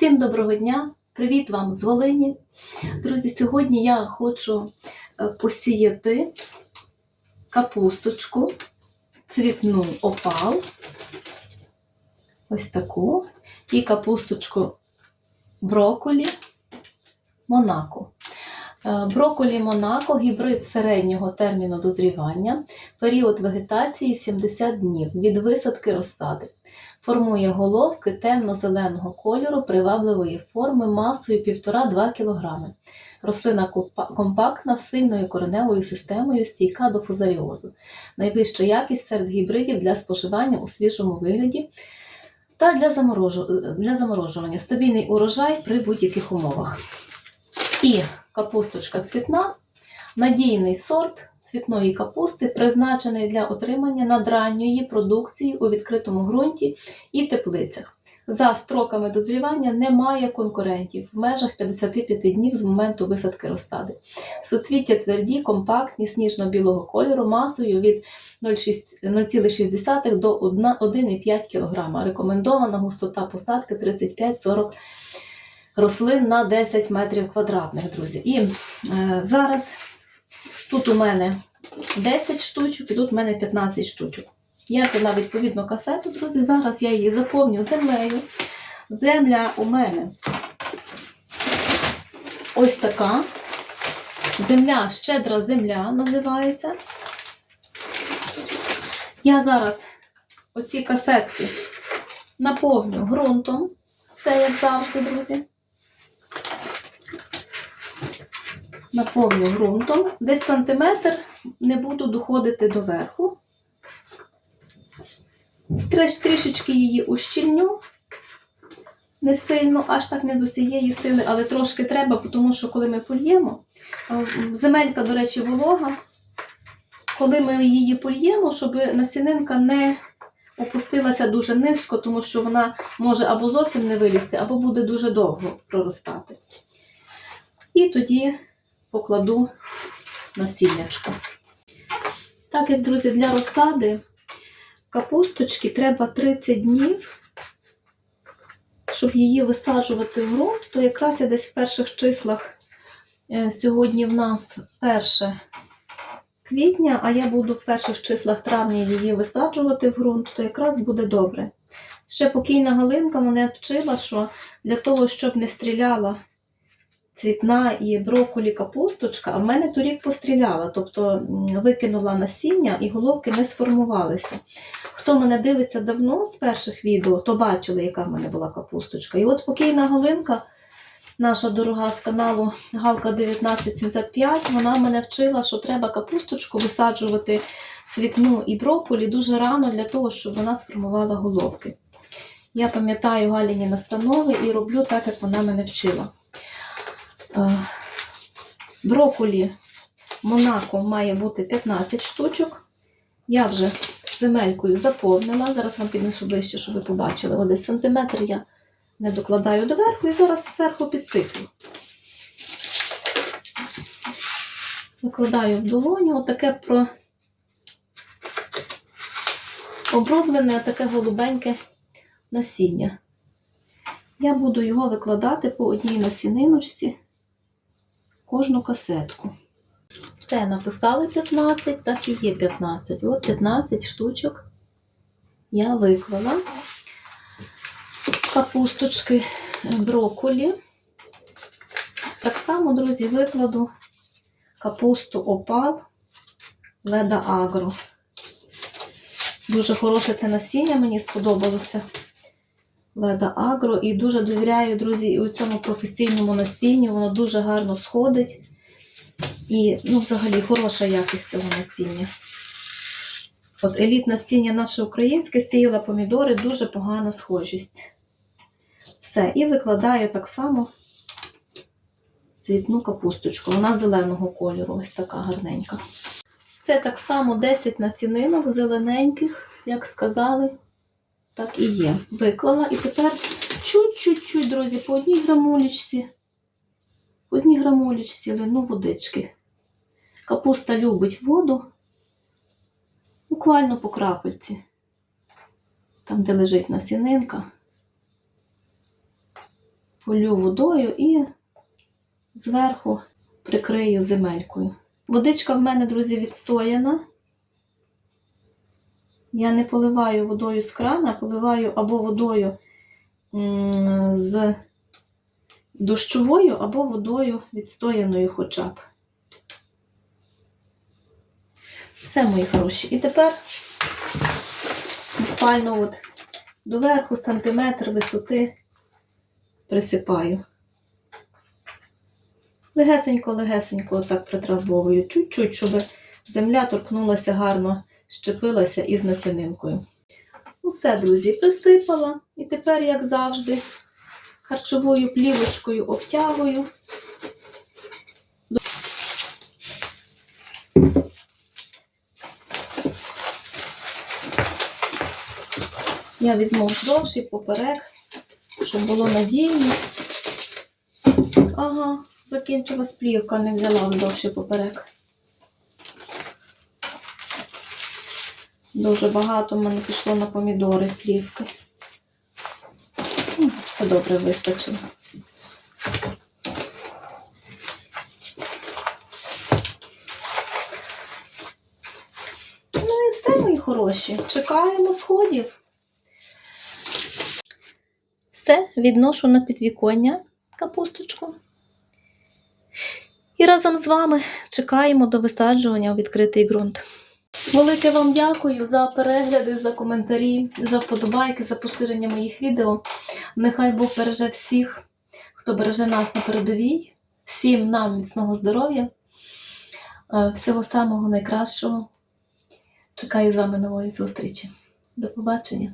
Всім доброго дня! Привіт вам з Волині. Друзі, сьогодні я хочу е, посіяти капусточку, цвітну опал, ось таку, і капусточку броколі Монако. Е, Броколі Монако гібрид середнього терміну дозрівання, період вегетації 70 днів від висадки розсади. Формує головки темно-зеленого кольору, привабливої форми масою 1,5-2 кг. Рослина компактна з сильною кореневою системою, стійка до фузаріозу. Найвища якість серед гібридів для споживання у свіжому вигляді та для, заморожу- для заморожування. Стабільний урожай при будь-яких умовах. І капусточка цвітна, надійний сорт цвітної капусти, призначений для отримання надранньої продукції у відкритому ґрунті і теплицях. За строками дозрівання немає конкурентів в межах 55 днів з моменту висадки розсади. Суцвіття тверді, компактні, сніжно-білого кольору масою від 0,6 0,6 до 1,5 кг. Рекомендована густота посадки 35-40 рослин на 10 метрів квадратних, друзі. І е, зараз тут у мене 10 штучок і тут у мене 15 штучок. Я взяла відповідну касету, друзі. Зараз я її заповню землею. Земля у мене ось така. Земля, щедра земля називається. Я зараз оці касетки наповню ґрунтом. Все як завжди, друзі. Наповню ґрунтом. Десь сантиметр не буду доходити до верху. Трішечки її ущільню. Не сильно, аж так не з усієї сили, але трошки треба, тому що коли ми польємо, е, земелька, до речі, волога. Коли ми її польємо, щоб насінинка не опустилася дуже низько, тому що вона може або зовсім не вилізти, або буде дуже довго проростати. І тоді покладу насіннячко. Так як, друзі, для розсади капусточки треба 30 днів, щоб її висаджувати в ґрунт, то якраз я десь в перших числах е, сьогодні в нас 1 квітня, а я буду в перших числах травня її висаджувати в ґрунт, то якраз буде добре. Ще покійна Галинка мене вчила, що для того, щоб не стріляла цвітна і брокколі капусточка, а в мене торік постріляла, тобто викинула насіння і головки не сформувалися. Хто мене дивиться давно з перших відео, то бачили, яка в мене була капусточка. І от покійна Галинка, наша дорога з каналу Галка 1975, вона мене вчила, що треба капусточку висаджувати цвітну і брокколі дуже рано для того, щоб вона сформувала головки. Я пам'ятаю Галіні настанови і роблю так, як вона мене вчила. Е, Брокколі Монако має бути 15 штучок. Я вже земелькою заповнила. Зараз вам піднесу ближче, щоб ви побачили. Ось десь сантиметр я не докладаю доверху і зараз зверху підсиплю. Викладаю в долоню отаке про оброблене, таке голубеньке насіння. Я буду його викладати по одній насіниночці кожну касетку. Все, написали 15, так і є 15. От 15 штучок я виклала. Капусточки брокколі. Так само, друзі, викладу капусту опал Леда Агро. Дуже хороше це насіння, мені сподобалося. Леда Агро. І дуже довіряю, друзі, у цьому професійному насінню. Воно дуже гарно сходить. І, ну, взагалі, хороша якість цього насіння. От еліт насіння наше українське сіяла помідори, дуже погана схожість. Все. І викладаю так само цвітну капусточку. Вона зеленого кольору, ось така гарненька. Все так само 10 насінинок зелененьких, як сказали, так і є. Виклала. І тепер чуть-чуть, друзі, по одній грамулечці, по одній грамулечці лину водички. Капуста любить воду, буквально по крапельці. Там, де лежить насінинка. полю водою і зверху прикрию земелькою. Водичка в мене, друзі, відстояна. Я не поливаю водою з крана, поливаю або водою з дощовою, або водою відстояною хоча б. Все, мої хороші. І тепер буквально от доверху сантиметр висоти присипаю. Легесенько-легесенько отак притрамбовую, чуть-чуть, щоб земля торкнулася гарно, щепилася із насінинкою. Усе, друзі, присипала. І тепер, як завжди, харчовою плівочкою обтягую. Я візьму вздовж і поперек, щоб було надійно. Ага, закінчилась плівка, не взяла вздовж і поперек. Дуже багато в мене пішло на помідори плівки. Ну, Все добре вистачило. Ну і все, мої хороші. Чекаємо сходів. Все, відношу на підвіконня капусточку. І разом з вами чекаємо до висаджування у відкритий ґрунт. Велике вам дякую за перегляди, за коментарі, за вподобайки, за поширення моїх відео. Нехай Бог береже всіх, хто береже нас на передовій. Всім нам міцного здоров'я, е, всього самого найкращого. Чекаю з вами нової зустрічі. До побачення!